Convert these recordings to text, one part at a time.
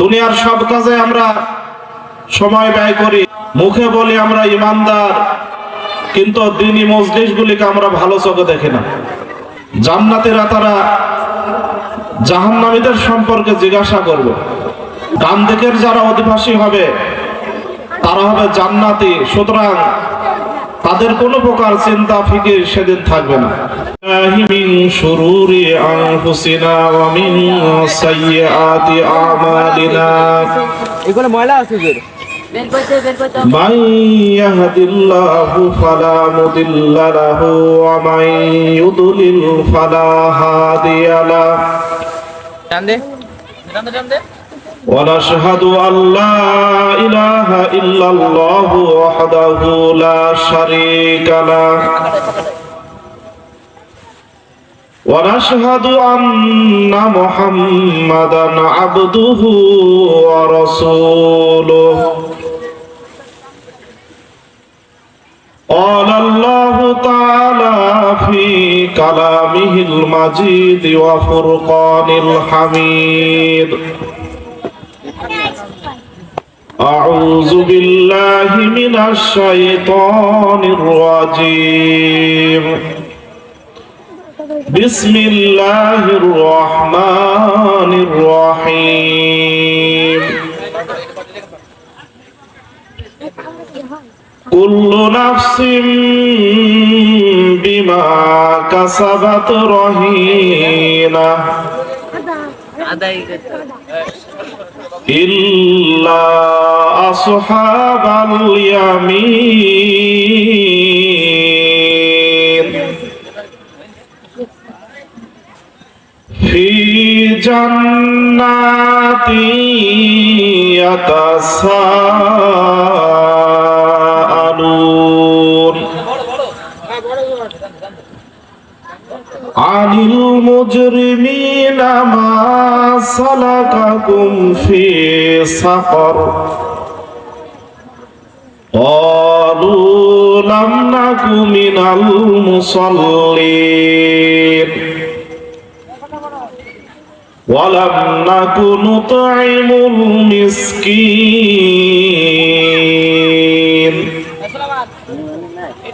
দুনিয়ার সব কাজে আমরা সময় ব্যয় করি। মুখে বলি আমরা ইমানদার, কিন্তু দিনী মজলিশগুলিকে আমরা ভালো চোখে দেখি না। জান্নাতেরা তারা জাহান্নামীদের সম্পর্কে জিজ্ঞাসা করবে। ডান দিকের যারা অধিবাসী হবে, তারা হবে জান্নাতি। সুতরাং তাদের কোনো প্রকার চিন্তা ফিকির সেদিন থাকবে না মিন শুরুরি আনফুসিনা ওয়া মিন সাইয়্যাতি আমালিনা এগুলো ময়লা আছে যে বের করতে বের করতে من يهد الله فلا مضل له ومن يضلل فلا هادي له ونشهد أن لا إله إلا الله وحده لا شريك له ونشهد أن محمدا عبده ورسوله قال الله تعالى في كلامه المجيد وفرقان الحميد أعوذ بالله من الشيطان الرجيم بسم الله الرحمن الرحيم كل نفس بما كسبت رهينة إلا أصحاب اليمين في جنات يتساءلون عن المجرمين ما سلككم في سقر قالوا لم نك من المصلين ولم نك نطعم المسكين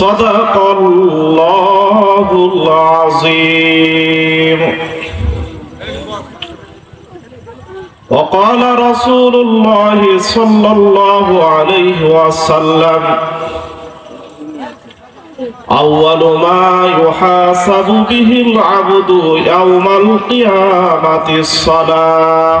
صدق الله العظيم وقال رسول الله صلى الله عليه وسلم أول ما يحاسب به العبد يوم القيامة الصلاة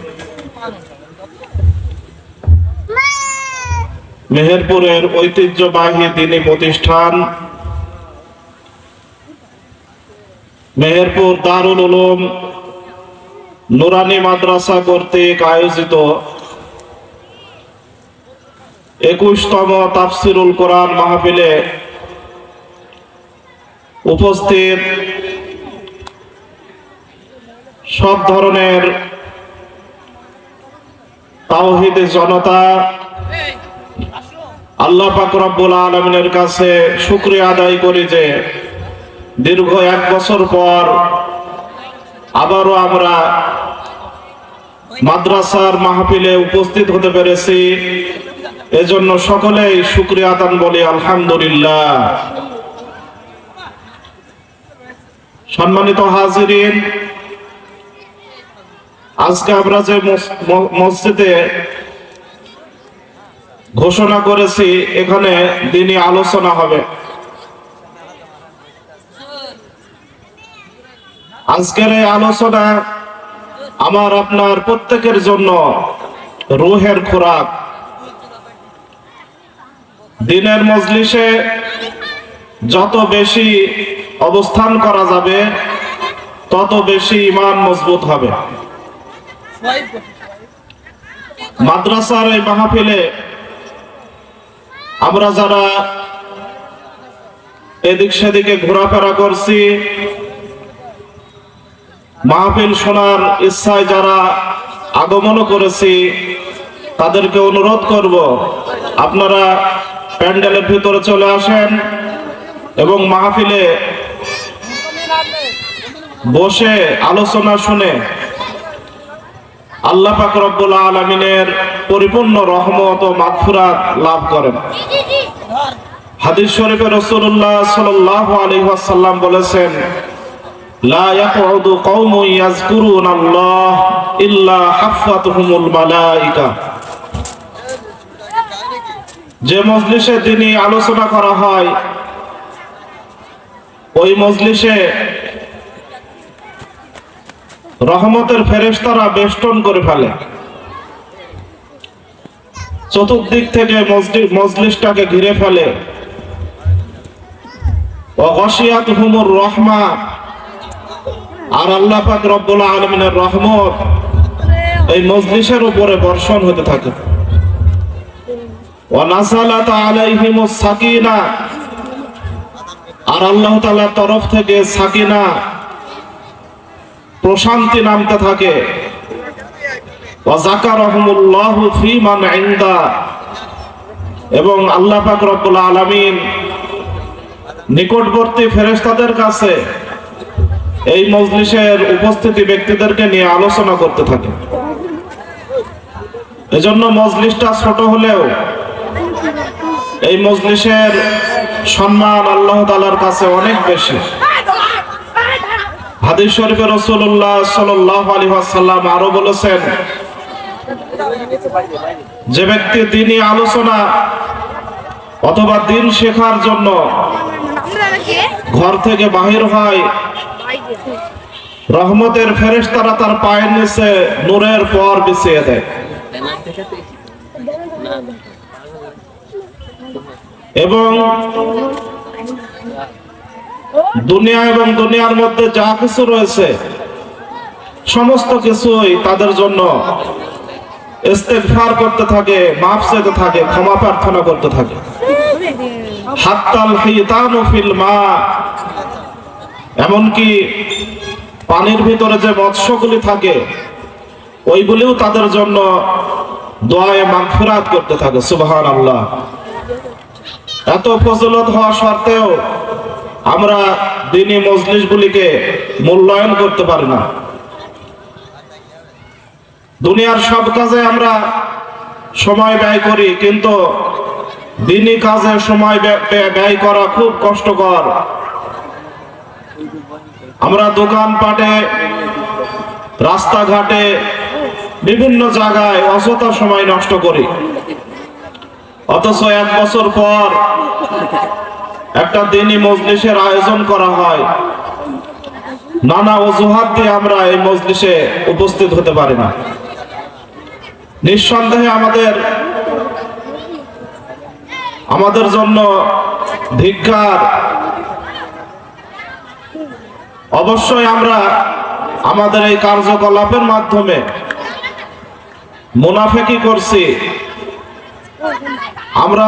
মেহেরপুরের ঐতিহ্যবাহী দিনী প্রতিষ্ঠান। মেহেরপুর দারুল উলুম নুরানি মাদ্রাসা কর্তৃক আয়োজিত একুশতম তাফসিরুল কোরআন মাহফিলে উপস্থিত সব ধরনের তাওহিদ জনতা আল্লাহ পাক রব্বুল আলমিনের কাছে শুক্রিয়া আদায় করি যে দীর্ঘ এক বছর পর আবারও আমরা মাদ্রাসার মাহফিলে উপস্থিত হতে পেরেছি। এজন্য সকলেই শুক্রিয়া আদান বলি, আলহামদুলিল্লাহ। সম্মানিত হাজিরিন, আজকে আমরা যে মসজিদে ঘোষণা করেছি, এখানে দিনই আলোচনা হবে। আজকের এই আলোচনা আমার আপনার প্রত্যেকের জন্য রুহের খোরাক। দিনের মজলিসে যত বেশি অবস্থান করা যাবে, তত বেশি ইমান মজবুত হবে। মাদ্রাসার এই মাহফিলে আমরা যারা এদিক সেদিকে ঘোরাফেরা করছি, মাহফিল শোনার ইচ্ছায় যারা আগমন করেছি, তাদেরকে অনুরোধ করব, আপনারা প্যান্ডেলের ভিতরে চলে আসেন এবং মাহফিলে বসে আলোচনা শুনে আল্লাহ পাক রব্বুল আলমিনের পরিপূর্ণ রহমত ও মাগফিরাত লাভ করেন। হাদিস শরীফে রাসূলুল্লাহ সাল্লাল্লাহু আলাইহি ওয়াসাল্লাম বলেছেন, লা ইয়াকউদু কওমুন ইয়াযকুরুনাল্লাহ ইল্লা হাফফাতুহুমুল মালাইকা। যে মজলিসে তিনি আলোচনা করা হয়, ওই মজলিসে রহমতের ফেরেশতারা বেষ্টন করে ফেলে। চতুর্দিক থেকে মজলিসটাকে ঘিরে ফেলে। অগসিয়াত হুমুর রহমা। আর আল্লাহ পাক রব্বুল আলমিনের রহমত এই মজলিসের উপরে বর্ষণ হতে থাকে। আর আল্লাহ তাআলার তরফ থেকে সাকিনা প্রশান্তি নামতে থাকে। এবং আল্লাহ পাক রব্বুল আলামিন নিকটবর্তী ফেরেস্তাদের কাছে এই মজলিসের উপস্থিতি ব্যক্তিদেরকে নিয়ে আলোচনা করতে থাকে। এজন্য মজলিসটা ছোট হলেও এই মজলিসের সম্মান আল্লাহ তাআলার কাছে অনেক বেশি। হাদিস শরীফে রাসূলুল্লাহ সাল্লাল্লাহু আলাইহি ওয়াসাল্লাম আরও বলেছেন, যে ব্যক্তি দিনই আলোচনা অথবা দিন শেখার জন্য ঘর থেকে বাহির হয়, রহমতের ফেরেশতারা তার পায়ের নিচে নূরের পর বিছিয়ে দেয়। এবং দুনিয়া এবং দুনিয়ার মধ্যে যা কিছু রয়েছে, সমস্ত কিছুই তাদের জন্য ইস্তেগফার করতে থাকে, মাফ চাইতে থাকে, ক্ষমা প্রার্থনা করতে থাকে। হাত্তাল হিতানু ফিল মা, এমনকি পানির ভিতরে যে মৎস্যগুলি থাকে, ওইগুলিও তাদের জন্য দোয়ায় মাগফিরাত করতে থাকে সুবহান আল্লাহ এত ফজলত হওয়া সত্ত্বেও আমরা দিনী মজলিসগুলিকে মূল্যায়ন করতে পারি না। দুনিয়ার সব কাজে আমরা সময় ব্যয় করি, কিন্তু দিনী কাজে সময় ব্যয়- করা খুব কষ্টকর। আমরা দোকানপাটে, রাস্তাঘাটে, বিভিন্ন জায়গায় অযথা সময় নষ্ট করি। অথচ এক বছর পর একটা দিনই মজলিসের আয়োজন করা হয়। নানা অজুহাত দিয়ে আমরা এই মজলিসে উপস্থিত হতে পারি না। নিঃসন্দেহে আমাদের আমাদের জন্য ধিক্কার অবশ্যই আমরা আমাদের এই কার্যকলাপের মাধ্যমে মুনাফেকি করছি। আমরা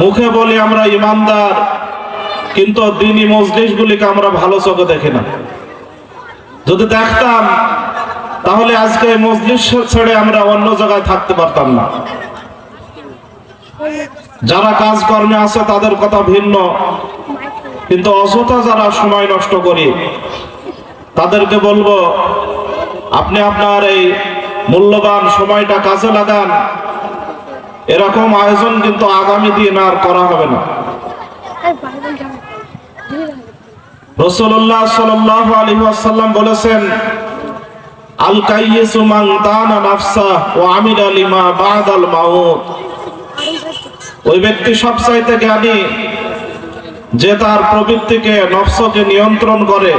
মুখে বলি আমরা ইমানদার, কিন্তু দিনই মজলিসগুলিকে আমরা ভালো চোখে দেখি না। যদি দেখতাম, তাহলে আজকে মজলিস ছেড়ে আমরা অন্য জায়গায় থাকতে পারতাম না। যারা কাজকর্মে আছে, তাদের কথা ভিন্ন। কিন্তু অযথা যারা সময় নষ্ট করি, তাদেরকে বলব, আপনি আপনার এই মূল্যবান সময়টা কাজে লাগান। এরকম আয়োজন কিন্তু আগামী দিন আর করা হবে না। রসুল্লাহ সাল্লাহ আলী আসাল্লাম বলেছেন আল কাইয়িসু মান দানা নাফসা ও আমির আলিমা বাদ আল মাউত। ওই ব্যক্তি সবচাইতে জ্ঞানী যে তার প্রবৃত্তিকে নফসকে নিয়ন্ত্রণ করে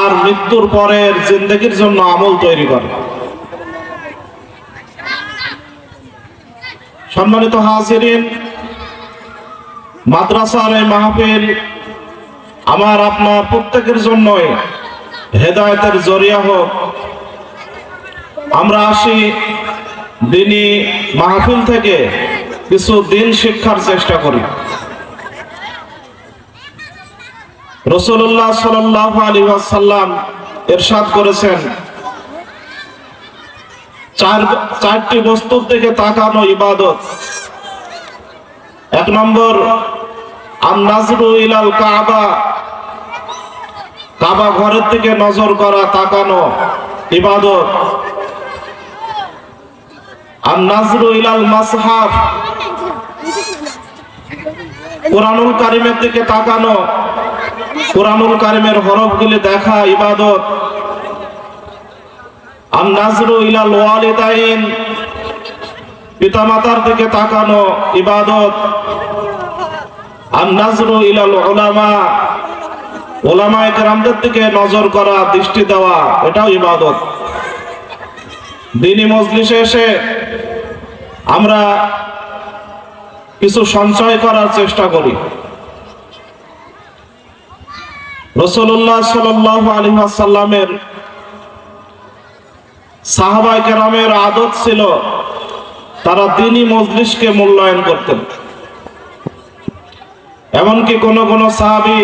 আর মৃত্যুর পরের জিন্দগির জন্য আমল তৈরি করে। সম্মানিত হাজিরিন, মাদ্রাসার এই মাহফিল আমার আপনার প্রত্যেকের জন্যই হেদায়তের জরিয়া হোক। আমরা আসি দিনই মাহফিল থেকে কিছু দিন শিক্ষার চেষ্টা করি। রসুল্লাহ সাল্লাহ আলী সাল্লাম এরশাদ করেছেন চার চারটি বস্তুর দিকে তাকানো ইবাদত। এক নম্বর ইলাল কাবা। কাবা ঘরের দিকে নজর করা, তাকানো ইবাদত। আর নাজরু ইলাল মাসহাফ কোরআনুল কারিমের দিকে তাকানো। কোরআনুল কারিমের হরফগুলি দেখা ইবাদত। আর নাজরু ইলাল ওয়ালিদাইন। পিতামাতার দিকে তাকানো ইবাদত। দিকে নজর করা, দৃষ্টি দেওয়া, এটাও ইবাদত। দিনী মজলিসে এসে আমরা কিছু সঞ্চয় করার চেষ্টা করি। রসুল্লাহ সাল্লামের সাহাবাই কেরামের আদত ছিল তারা দিনই মজলিসকে মূল্যায়ন করতেন। এমনকি কোন কোন সাহাবি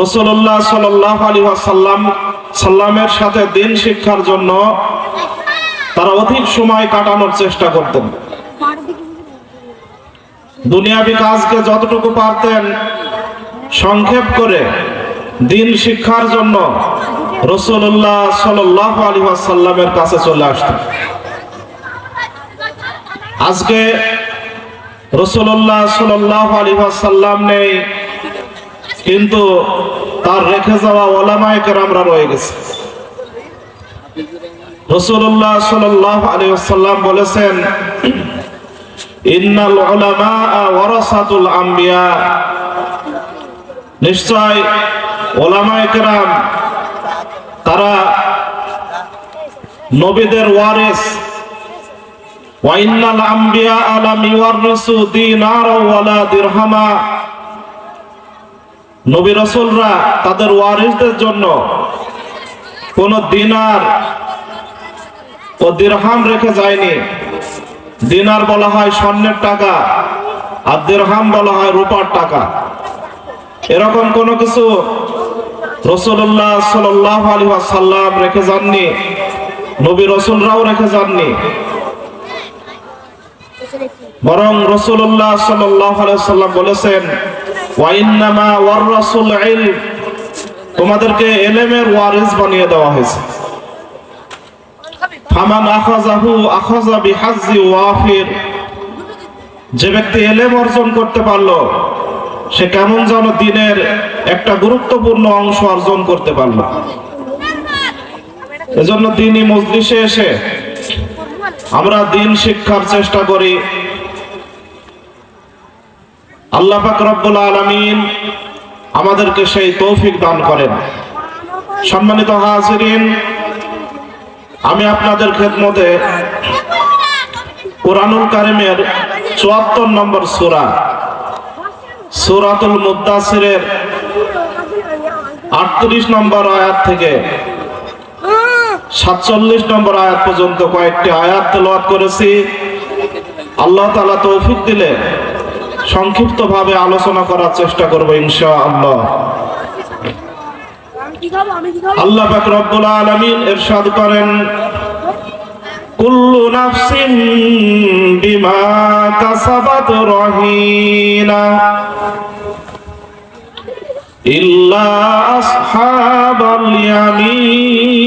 রসুল্লাহ সাল্লাহ সাল্লাম সাল্লামের সাথে দিন শিক্ষার জন্য তারা অধিক সময় কাটানোর চেষ্টা করতেন। দুনিয়াবি কাজকে যতটুকু পারতেন সংক্ষেপ করে দিন শিক্ষার জন্য রসুল্লাহ সাল্লাহ আলী সাল্লামের কাছে চলে আসতেন। আজকে রসুল্লাহ সাল্লাহ আলী সাল্লাম নেই, কিন্তু তার রেখে যাওয়া ওলামায় কেরামরা রয়ে গেছে। রসুল্লাহ সাল্লাহ আলী সাল্লাম বলেছেন নিশ্চয় ওলামায়ে কেরাম তারা নবীদের ওয়ারিস। ওয়াইন্নাল আম্বিয়া আলাম ইওয়ারিসু দিনার ওয়ালা দিরহামা। নবী রাসূলরা তাদের ওয়ারিসদের জন্য কোন দিনার ও দিরহাম রেখে যায়নি। দিনার বলা হয় স্বর্ণের টাকা আর দিরহাম বলা হয় রূপার টাকা। এরকম কোন কিছু রসুল্লাহ সাল্লাহ আলী সাল্লাম রেখে যাননি। নবী রসুলরাও রেখে যাননি। বরং রসুল্লাহ সাল্লাহ সাল্লাম বলেছেন তোমাদেরকে এলেমের ওয়ারিস বানিয়ে দেওয়া হয়েছে। বিহাজ্জি ওয়াফির। যে ব্যক্তি এলেম অর্জন করতে পারল সে কেমন যেন দিনের একটা গুরুত্বপূর্ণ অংশ অর্জন করতে পারল। এজন্য দিনই মজলিসে এসে আমরা দিন শিক্ষার চেষ্টা করি। আল্লাহ পাক রব্বুল আলামিন আমাদেরকে সেই তৌফিক দান করেন। সম্মানিত হাজিরিন, আমি আপনাদের খেদমতে কোরআনুল কারিমের চুয়াত্তর নম্বর সূরা সূরাতুল মুদ্দাসিরের আটত্রিশ নম্বর আয়াত থেকে সাতচল্লিশ নম্বর আয়াত পর্যন্ত কয়েকটি আয়াত তেলাওয়াত করেছি। আল্লাহ তাআলা তৌফিক দিলে সংক্ষিপ্ত ভাবে আলোচনা করার চেষ্টা করব ইনশাআল্লাহ। আল্লাহ আল্লাহ পাক রব্বুল আলামিন ইরশাদ করেন কুল্লু নাফসিন বিমা কাসাবাত রহিনা ইল্লা আসহাবাল ইয়ামিন।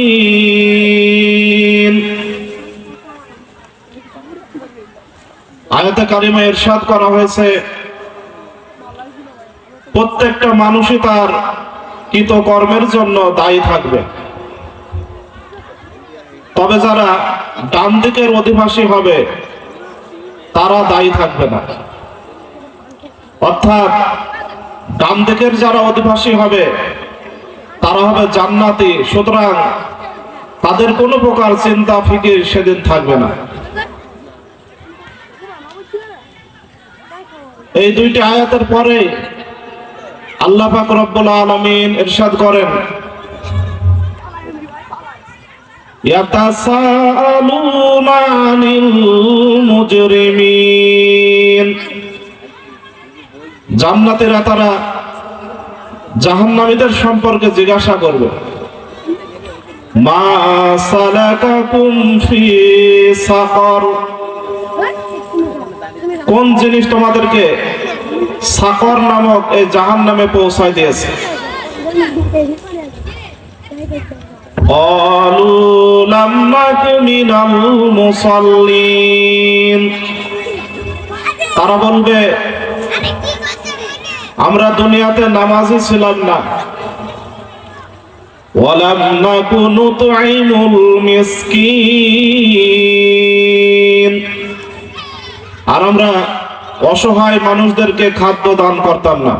আয়াতে কারিমা ইরশাদ করা হয়েছে, প্রত্যেকটা মানুষই তার কৃত কর্মের জন্য দায়ী থাকবে। তবে যারা ডান দিকের অধিবাসী হবে, তারা দায়ী থাকবে না। অর্থাৎ ডান দিকের যারা অধিবাসী হবে, তারা হবে জান্নাতি, সুতরাং তাদের কোনো প্রকার চিন্তা, ফিকির সেদিন থাকবে না। এই দুইটি আয়াতের পরে আল্লাহ পাক রব্বুল আলামিন ইরশাদ করেন জান্নাতীরা তারা জাহান্নামীদের সম্পর্কে জিজ্ঞাসা করবে। মা সাকর। কোন জিনিস তোমাদেরকে সাকর নামক এই জাহান নামে পৌঁছায় দিয়েছে? قالوا لم نك من المصلين তারা বলবে আমরা দুনিয়াতে নামাজি ছিলাম না ওয়ালাম নাকু নুতঈমুল মিসকিন আর আমরা অসহায় মানুষদেরকে খাদ্য দান করতাম না